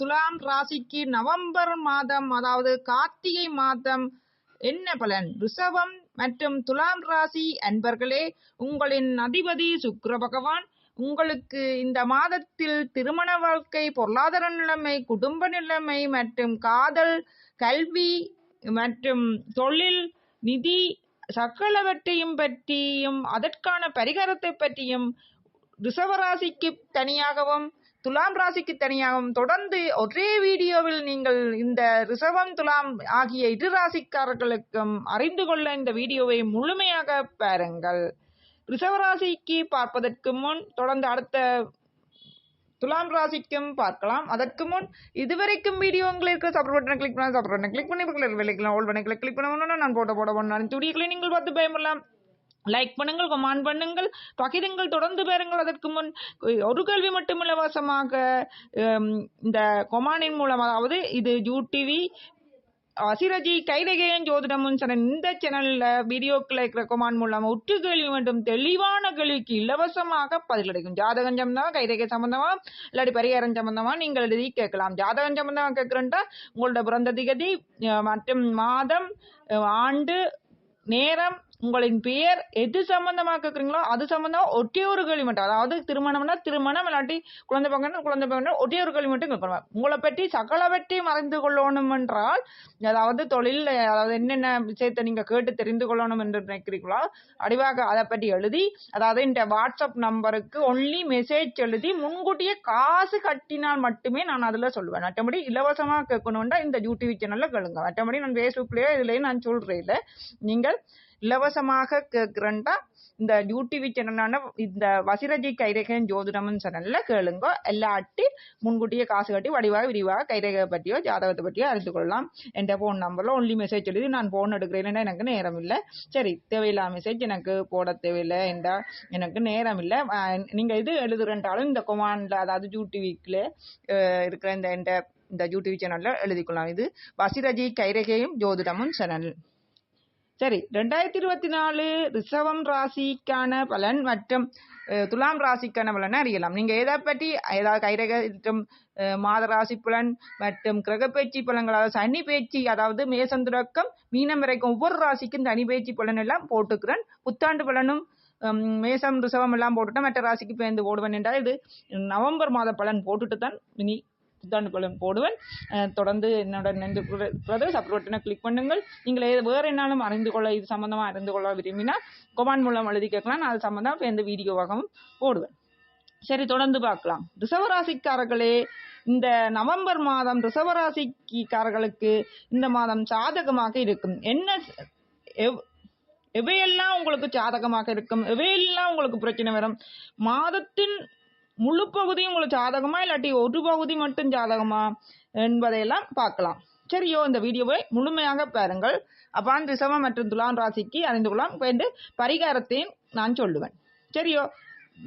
துலாம் ராசிக்கு நவம்பர் மாதம் அதாவது கார்த்திகை மாதம் என்ன பலன்? ரிஷபம் மற்றும் துலாம் ராசி அன்பர்களே உங்களின் அதிபதி சுக்கர பகவான் உங்களுக்கு இந்த மாதத்தில் திருமண வாழ்க்கை பொருளாதார நிலைமை குடும்ப நிலைமை மற்றும் காதல் கல்வி மற்றும் தொழில் நிதி சகலவற்றையும் பற்றியும் அதற்கான பரிகாரத்தை பற்றியும் ரிஷவராசிக்கு தனியாகவும் துலாம் ராசிக்கு தனியாகவும் தொடர்ந்து ஒரே வீடியோவில் நீங்கள் இந்த ரிஷவம் துலாம் ஆகிய இரு ராசிக்காரர்களுக்கும் அறிந்து கொள்ள இந்த வீடியோவை முழுமையாக பாருங்கள். ரிஷவராசிக்கு பார்ப்பதற்கு முன் தொடர்ந்து அடுத்த துலாம் ராசிக்கும் பார்க்கலாம். அதற்கு முன் இதுவரைக்கும் வீடியோ உங்களுக்கு சப்போர்ட் பட்டனை கிளிக் பண்ண சப்போர்ட் பட்டனை கிளிக் பண்ணி பக்கத்தில் விலைக்கலாம் ஓல் பண்ணி கிளிக் பண்ணணும் நான் போட்ட போட பண்ணாலும் துடிகளை நீங்கள் பார்த்து பயமில்லாம் லைக் பண்ணுங்கள் கமெண்ட் பண்ணுங்கள் பகிருங்கள் தொடர்ந்து பேருங்கள். அதற்கு முன் ஒரு கேள்வி மட்டும் இலவசமாக இந்த கொமானின் மூலம். அதாவது இது யூடிவி அசிரஜி கைரகேயன் ஜோதிடமும் சேனல் இந்த சேனல்ல வீடியோக்களை இருக்கிற கொமான் மூலம் உற்று கேள்வி வேண்டும் தெளிவான கேள்விக்கு இலவசமாக பதில் கிடைக்கும் ஜாதகம் சம்பந்தமா கைரகை சம்பந்தமா இல்லாட்டி பரிகாரம் சம்பந்தமா நீங்கள் எழுதி கேட்கலாம். ஜாதகம் சம்பந்தமா கேட்கிறேன்டா உங்களோட பிறந்த திகதி மற்றும் மாதம் ஆண்டு நேரம் உங்களின் பெயர் எது சம்பந்தமா கேட்குறீங்களோ அது சம்பந்தமா ஒட்டே ஒரு கேள்வி மட்டும். அதாவது திருமணம்னா திருமணம் இல்லாட்டி குழந்தை பங்கன்னு குழந்தை பங்கன்னு ஒட்டே ஒரு கேள்வி மட்டும் கேட்கணும். உங்களை பற்றி சகல பற்றி மறைந்து கொள்ளணும் என்றால் அதாவது தொழில் அதாவது என்னென்ன விஷயத்தை நீங்க கேட்டு தெரிந்து கொள்ளணும் என்று நினைக்கிறீங்களோ அடிவாக அதை பற்றி எழுதி அதாவது இந்த வாட்ஸ்அப் நம்பருக்கு ஒன்லி மெசேஜ் எழுதி முன்கூட்டியே காசு கட்டினால் மட்டுமே நான் அதுல சொல்லுவேன். மற்றபடி இலவசமா கேட்கணும்னா இந்த யூடியூப் சேனல்ல கேளுங்க. மற்றபடி நான் ஃபேஸ்புக்லயோ இதுலயும் நான் சொல்றேன் இல்லை. நீங்கள் இலவசமாக கேட்குறேன்டா இந்த யூடிவி சேனலான இந்த வசிரஜி கைரேகன் ஜோதிடம்னு சேனல்ல கேளுங்க. எல்லாட்டி முன்கூட்டியே காசு கட்டி வடிவாக விரிவாக கைரேகை பற்றியோ ஜாதகத்தை பற்றியோ அறிந்து கொள்ளலாம். என் ஃபோன் நம்பரில் ஒன்லி மெசேஜ் எழுதி நான் ஃபோன் எடுக்கிறேன் எனக்கு நேரம் இல்லை. சரி தேவையில்லாத மெசேஜ் எனக்கு போட தேவையில்லை என்றா எனக்கு நேரம் இல்லை. நீங்கள் இது எழுதுறேன்றாலும் இந்த கொமான்ல அதாவது யூடிவிக்கில் இருக்கிற இந்த இந்த இந்த யூடிவி எழுதிக்கொள்ளலாம். இது வசிரஜி கைரேகையும் ஜோதிடமும் சேனல் சரி ரெண்டாயிரத்தி இருபத்தி நாலு ரிசவம் ராசிக்கான பலன் மற்றும் துலாம் ராசிக்கான பலனை அறியலாம். நீங்கள் எதை பற்றி ஏதாவது கைரக மற்றும் மாத ராசி பலன் மற்றும் கிரகப்பேச்சி பலன்கள் அதாவது சனி பேச்சு அதாவது மேசம் தொடக்கம் மீனம் வரைக்கும் ஒவ்வொரு ராசிக்கும் தனி பேச்சு பலன் எல்லாம் போட்டுக்கிறேன். புத்தாண்டு பலனும் மேசம் ரிசவம் எல்லாம் போட்டுட்டேன் மற்ற ராசிக்கு பேர்ந்து போடுவேன் என்றால் இது நவம்பர் மாத பலன் போட்டுட்டு தான் இனி புத்தாண்டு போடுவேன். தொடர்ந்து என்னோட நின்று சப்ரோட்டினை கிளிக் பண்ணுங்கள். நீங்கள் வேறு என்னாலும் அறிந்து கொள்ள இது சம்பந்தமா அறிந்து கொள்ள விரும்பினால் கொமான் மூலம் எழுதி கேட்கலாம். நான் அது சம்பந்தமா எந்த வீடியோவாகவும் போடுவேன். சரி தொடர்ந்து பார்க்கலாம். ரிசவராசிக்காரர்களே இந்த நவம்பர் மாதம் ரிசவராசிக்காரர்களுக்கு இந்த மாதம் சாதகமாக இருக்கும். என்ன எவையெல்லாம் உங்களுக்கு சாதகமாக இருக்கும்? எவையெல்லாம் உங்களுக்கு பிரச்சனை வரும்? மாதத்தின் முழு பகுதியும் உங்களுக்கு ஜாதகமா இல்லாட்டி ஒரு பகுதி மட்டும் ஜாதகமா என்பதையெல்லாம் பார்க்கலாம். சரியோ இந்த வீடியோவை முழுமையாக பாருங்கள். அப்பான் ரிசவம் மற்றும் துலாம் ராசிக்கு அறிந்து கொள்ளலாம் என்று பரிகாரத்தையும் நான் சொல்லுவேன். சரியோ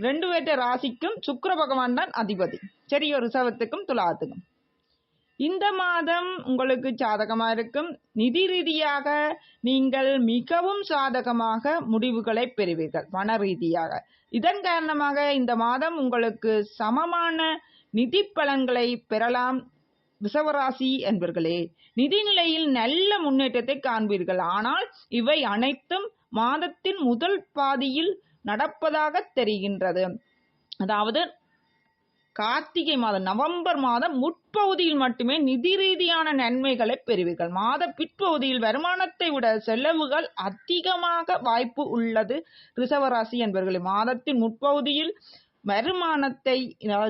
ரெண்டு பேர்ட்ட ராசிக்கும் சுக்கர பகவான் தான் அதிபதி. சரியோ ரிஷவத்துக்கும் துலாத்துக்கும். இந்த மாதம் உங்களுக்கு சாதகமா இருக்கும். நிதி ரீதியாக நீங்கள் மிகவும் சாதகமாக முடிவுகளை பெறுவீர்கள் மன ரீதியாக. இதன் காரணமாக இந்த மாதம் உங்களுக்கு சமமான நிதி பலன்களை பெறலாம். ரிஷவராசி என்பர்களே நிதிநிலையில் நல்ல முன்னேற்றத்தை காண்பீர்கள். ஆனால் இவை அனைத்தும் மாதத்தின் முதல் பாதியில் நடப்பதாக தெரிகின்றது. அதாவது கார்த்திகை மாதம் நவம்பர் மாதம் முற்பகுதியில் மட்டுமே நிதி ரீதியான நன்மைகளை பெறுவீர்கள். மாத பிற்பகுதியில் வருமானத்தை விட செலவுகள் அதிகமாக வாய்ப்பு உள்ளது. ரிசவராசி என்பவர்களே மாதத்தின் முற்பகுதியில் வருமானத்தை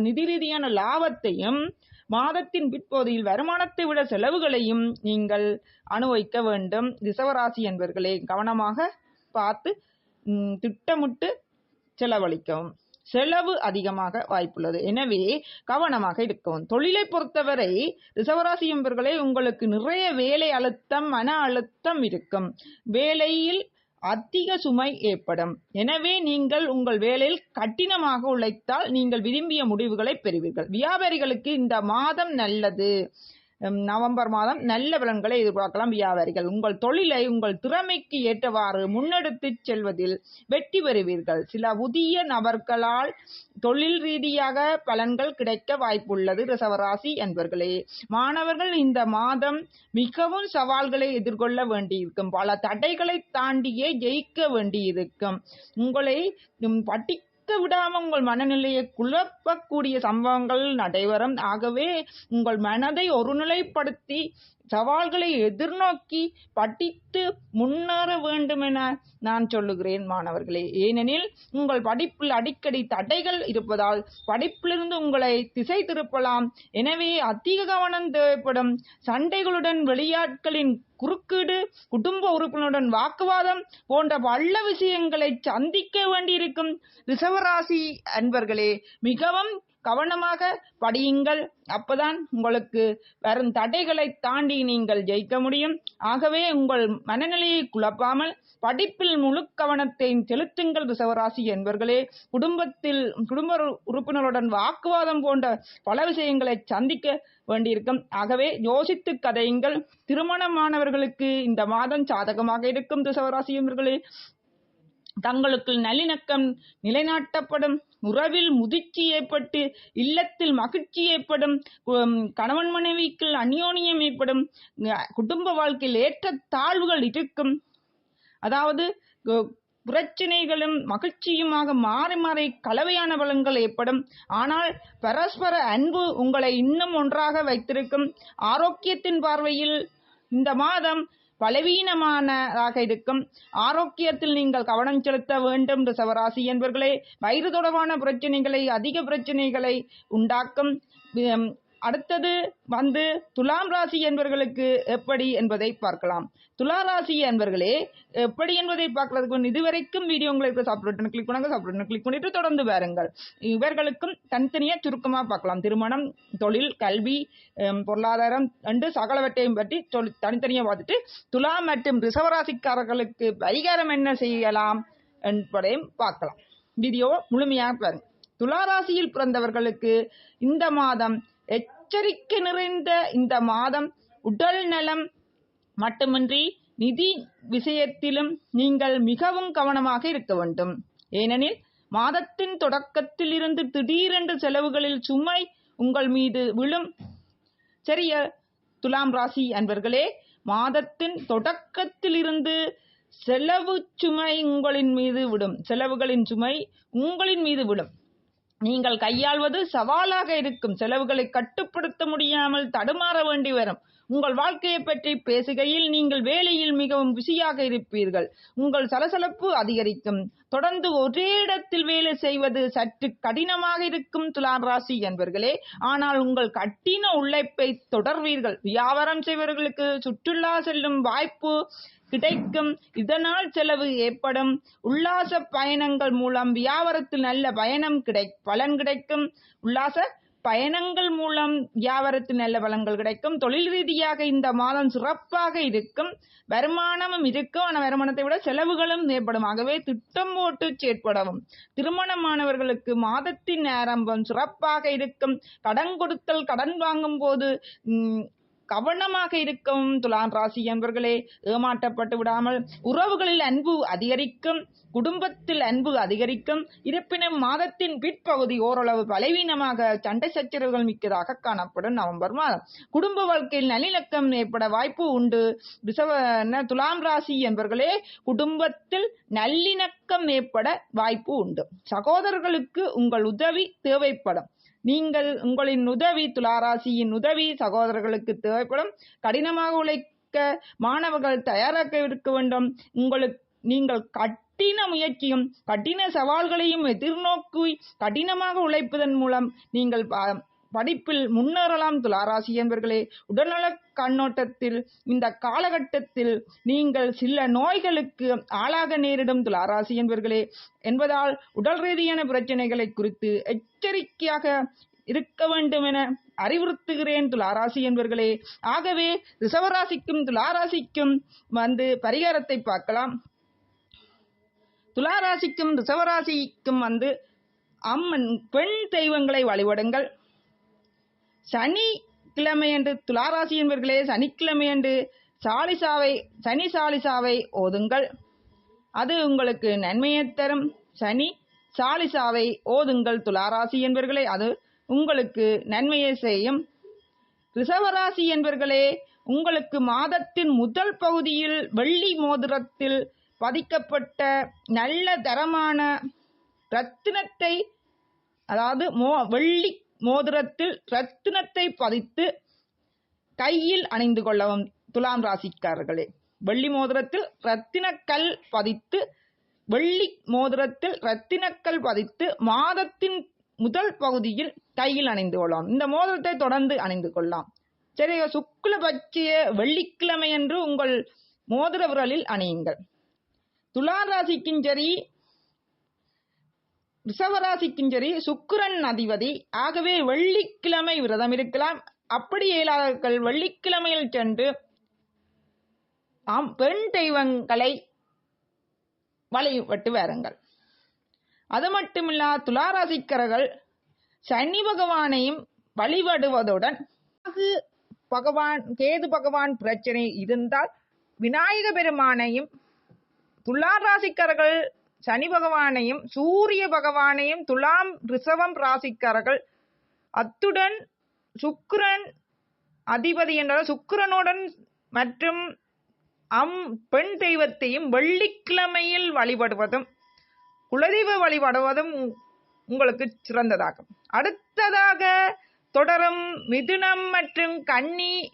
நிதி ரீதியான லாபத்தையும் மாதத்தின் பிற்பகுதியில் வருமானத்தை விட செலவுகளையும் நீங்கள் அனுபவிக்க வேண்டும். ரிசவராசி என்பவர்களே கவனமாக பார்த்து திட்டமிட்டு செலவழிக்கவும். செலவு அதிகமாக வாய்ப்புள்ளது. எனவே கவனமாக இருக்கவும் தொழிலை பொறுத்தவரை ரிசவராசி என்பவர்களே உங்களுக்கு நிறைய வேலை அழுத்தம் மன அழுத்தம் இருக்கும். வேலையில் அதிக சுமை ஏற்படும். எனவே நீங்கள் உங்கள் வேலையில் கடினமாக உழைத்தால் நீங்கள் விரும்பிய முடிவுகளை பெறுவீர்கள். வியாபாரிகளுக்கு இந்த மாதம் நல்லது. நவம்பர் மாதம் நல்ல பலன்களை எதிர்பார்க்கலாம். வியாபாரிகள் உங்கள் தொழிலை உங்கள் திறமைக்கு ஏற்றவாறு முன்னெடுத்துச் செல்வதில் வெற்றி பெறுவீர்கள். சில புதிய நபர்களால் தொழில் ரீதியாக பலன்கள் கிடைக்க வாய்ப்புள்ளது. ரிசவராசி என்பர்களே மாணவர்கள் இந்த மாதம் மிகவும் சவால்களை எதிர்கொள்ள வேண்டியிருக்கும். பல தடைகளை தாண்டியே ஜெயிக்க வேண்டியிருக்கும். உங்களை பட்டி படிக்க விடாம உங்கள் மனநிலையை குழப்பக்கூடிய சம்பவங்கள் நடைபெறும். ஆகவே உங்கள் மனதை ஒருநிலைப்படுத்தி சவால்களை எதிர்நோக்கி படித்து முன்னேற வேண்டும் என நான் சொல்லுகிறேன் மாணவர்களே. ஏனெனில் உங்கள் படிப்பில் அடிக்கடி தடைகள் இருப்பதால் படிப்பிலிருந்து உங்களை திசை திருப்பலாம். எனவே அதிக கவனம் தேவைப்படும் சண்டைகளுடன் வெளியாட்களின் குறுக்கீடு குடும்ப உறுப்பினருடன் வாக்குவாதம் போன்ற பல விஷயங்களை சந்திக்க வேண்டியிருக்கும் ரிசவராசி அன்பர்களே மிகவும் கவனமாக படியுங்கள். அப்பதான் உங்களுக்கு வரும் தடைகளை தாண்டி நீங்கள் ஜெயிக்க முடியும். ஆகவே உங்கள் மனநிலையை குழப்பாமல் படிப்பில் முழு கவனத்தை செலுத்துங்கள் ரிசவராசி என்பர்களே. குடும்பத்தில் குடும்ப உறுப்பினருடன் வாக்குவாதம் போன்ற பல விஷயங்களை சந்திக்க வேண்டியிருக்கும். ஆகவே யோசித்து கதையுங்கள். திருமணமானவர்களுக்கு இந்த மாதம் சாதகமாக இருக்கும் ரிசவராசி என்பர்களே. தங்களுக்குள் நல்லிணக்கம் நிலைநாட்டப்படும். உறவில் முதிர்ச்சி ஏற்பட்டு இல்லத்தில் மகிழ்ச்சி ஏற்படும் கணவன் மனைவிக்குள் அந்யோன்யம் ஏற்படும் குடும்ப வாழ்க்கையில் ஏற்ற தாழ்வுகள் இருக்கும். அதாவது பிரச்சனைகளும் மகிழ்ச்சியுமாக மாறி மாறி கலவையான பலன்கள் ஏற்படும். ஆனால் பரஸ்பர அன்பு உங்களை இன்னும் ஒன்றாக வைத்திருக்கும். ஆரோக்கியத்தின் பார்வையில் இந்த மாதம் பலவீனமானதாக இருக்கும். ஆரோக்கியத்தில் நீங்கள் கவனம் செலுத்த வேண்டும் ரிசவராசி என்பர்களே. வயிறு தொடர்பான பிரச்சனைகளை அதிக பிரச்சனைகளை உண்டாக்கும். அடுத்தது வந்து துலாம் ராசி என்பவர்களுக்கு எப்படி என்பதை பார்க்கலாம். துலா ராசி என்பர்களே எப்படி என்பதை பார்க்கறதுக்கு முன் இதுவரைக்கும் வீடியோ உங்களுக்கு சாப்பிட்டு கிளிக் பண்ணுங்க சாப்பிட்டு கிளிக் பண்ணிட்டு தொடர்ந்து பாருங்கள் இவர்களுக்கும் தனித்தனியா சுருக்கமா பார்க்கலாம். திருமணம் தொழில் கல்வி பொருளாதாரம் என்று சகலவற்றையும் பற்றி சொல்- தனித்தனியா பார்த்துட்டு துலா மற்றும் ரிசவராசிக்காரர்களுக்கு பரிகாரம் என்ன செய்யலாம் என்பதையும் பார்க்கலாம். வீடியோ முழுமையாக பாருங்க. துலா ராசியில் பிறந்தவர்களுக்கு இந்த மாதம் எச்சரிக்கை நிறைந்த இந்த மாதம் உடல் நலம் மட்டுமின்றி நிதி விஷயத்திலும் நீங்கள் மிகவும் கவனமாக இருக்க வேண்டும். ஏனெனில் மாதத்தின் தொடக்கத்தில் இருந்து திடீரென்று செலவுகளில் சுமை உங்கள் மீது விழும். சரிய துலாம் ராசி அன்பர்களே மாதத்தின் தொடக்கத்திலிருந்து செலவு சுமை உங்களின் மீது விடும். செலவுகளின் சுமை உங்களின் மீது விடும். நீங்கள் கையாள்வது சவாலாக இருக்கும். செலவுகளை கட்டுப்படுத்த முடியாமல் தடுமாற வேண்டி வரும். உங்கள் வாழ்க்கையை பற்றி பேசுகையில் நீங்கள் வேலையில் மிகவும் பிஸியாக இருப்பீர்கள். உங்கள் சலசலப்பு அதிகரிக்கும். தொடர்ந்து ஒரே இடத்தில் வேலை செய்வது சற்று கடினமாக இருக்கும் துலாம் ராசி என்பர்களே. ஆனால் உங்கள் கட்டின உழைப்பை தொடர்வீர்கள். வியாபாரம் செய்வர்களுக்கு சுற்றுலா செல்லும் வாய்ப்பு கிடைக்கும். இதனால் செலவு ஏற்படும். உல்லாச பயணங்கள் மூலம் வியாபாரத்தில் நல்ல பயணம் கிடை பலன் கிடைக்கும். உல்லாச பயணங்கள் மூலம் வியாபாரத்தில் நல்ல பலன்கள் கிடைக்கும். தொழில் ரீதியாக இந்த மாதம் சிறப்பாக இருக்கும். வருமானமும் இருக்கும். ஆனால் வருமானத்தை விட செலவுகளும் ஏற்படும் ஆகவே திட்டம் போட்டு செயற்படவும். திருமணமானவர்களுக்கு மாதத்தின் ஆரம்பம் சிறப்பாக இருக்கும். கடன் கொடுத்தல் கடன் வாங்கும் போது கவனமாக இருக்கும் துலாம் ராசி என்பர்களே ஏமாற்றப்பட்டு விடாமல் உறவுகளில் அன்பு அதிகரிக்கும் குடும்பத்தில் அன்பு அதிகரிக்கும் இருப்பினும் மாதத்தின் பிற்பகுதி ஓரளவு பலவீனமாக சண்டை சச்சரவுகள் மிக்கதாக காணப்படும் நவம்பர் மாதம். குடும்ப வாழ்க்கையில் நல்லிணக்கம் ஏற்பட வாய்ப்பு உண்டு. ரிசவ துலாம் ராசி என்பர்களே குடும்பத்தில் நல்லிணக்கம் ஏற்பட வாய்ப்பு உண்டு. சகோதரர்களுக்கு உங்கள் உதவி தேவைப்படும். நீங்கள் உங்களின் உதவி துளாராசியின் உதவி சகோதரர்களுக்கு தேவைப்படும். கடினமாக உழைக்க மாணவர்கள் தயாராக இருக்க வேண்டும். உங்களுக்கு நீங்கள் கடின முயற்சியும் கடின சவால்களையும் எதிர்நோக்கி கடினமாக உழைப்பதன் மூலம் நீங்கள் ப- படிப்பில் முன்னேறலாம் துளாராசி என்பர்களே உடல்நல கண்ணோட்டத்தில் இந்த காலகட்டத்தில் நீங்கள் சில நோய்களுக்கு ஆளாக நேரிடும் துளாராசி என்பர்களே என்பதால் உடல் ரீதியான பிரச்சனைகளை குறித்து எச்சரிக்கையாக இருக்க வேண்டும் என அறிவுறுத்துகிறேன் துளாராசி என்பர்களே. ஆகவே ரிசவராசிக்கும் துளாராசிக்கும் வந்து பரிகாரத்தை பார்க்கலாம். துளாராசிக்கும் ரிசவராசிக்கும் வந்து அம்மன் பெண் தெய்வங்களை வழிபடுங்கள். சனிக்கிழமையன்று துளாராசி என்பவர்களே சனிக்கிழமையன்று சாலிசாவை சனி சாலிசாவை ஓதுங்கள். அது உங்களுக்கு நன்மையை தரும். சனி சாலிசாவை ஓதுங்கள் துளாராசி என்பவர்களே அது உங்களுக்கு நன்மையை செய்யும். ரிசவராசி என்பவர்களே உங்களுக்கு மாதத்தின் முதல் பகுதியில் வெள்ளி மோதிரத்தில் பதிக்கப்பட்ட நல்ல தரமான ரத்தினத்தை அதாவது மோ வெள்ளி மோதிரத்தில் ரத்தினத்தை பதித்து கையில் அணிந்து கொள்ளவும் துலாம் ராசிக்காரர்களே. வெள்ளி மோதிரத்தில் ரத்தினக்கல் பதித்து வெள்ளி மோதிரத்தில் ரத்தினக்கல் பதித்து மாதத்தின் முதல் பகுதியில் கையில் அணிந்து கொள்ளலாம். இந்த மோதிரத்தை தொடர்ந்து அணிந்து கொள்ளலாம். சரி சுக்ல பட்சிய வெள்ளிக்கிழமை என்று உங்கள் மோதிர விரலில் அணியுங்கள். துலா ராசிக்கும் சரி ரிஷவராசிக்கும் சரி சுக்கிரன் அதிபதி. ஆகவே வெள்ளிக்கிழமை விரதம் இருக்கலாம். அப்படி இயலாதவர்கள் வெள்ளிக்கிழமையில் சென்று ஆம் பெண் தெய்வங்களை வழிபட்டு வாருங்கள். அது மட்டுமில்லா துளாராசிக்கர்கள் சனி பகவானையும் வழிபடுவதுடன் பகவான் கேது பகவான் பிரச்சனை இருந்தால் விநாயக பெருமானையும் துலாம் சனி பகவானையும் சூரிய பகவானையும் துலாம் ரிசவம் ராசிக்காரர்கள் அத்துடன் சுக்கிரன் அதிபதி என்றால் சுக்கிரனுடன் மற்றும் அம் பெண் தெய்வத்தையும் வெள்ளிக்கிழமையில் வழிபடுவதும் குலதெய்வ வழிபடுவதும் உங்களுக்கு சிறந்ததாகும். அடுத்ததாக தொடரும் மிதுனம் மற்றும் கன்னி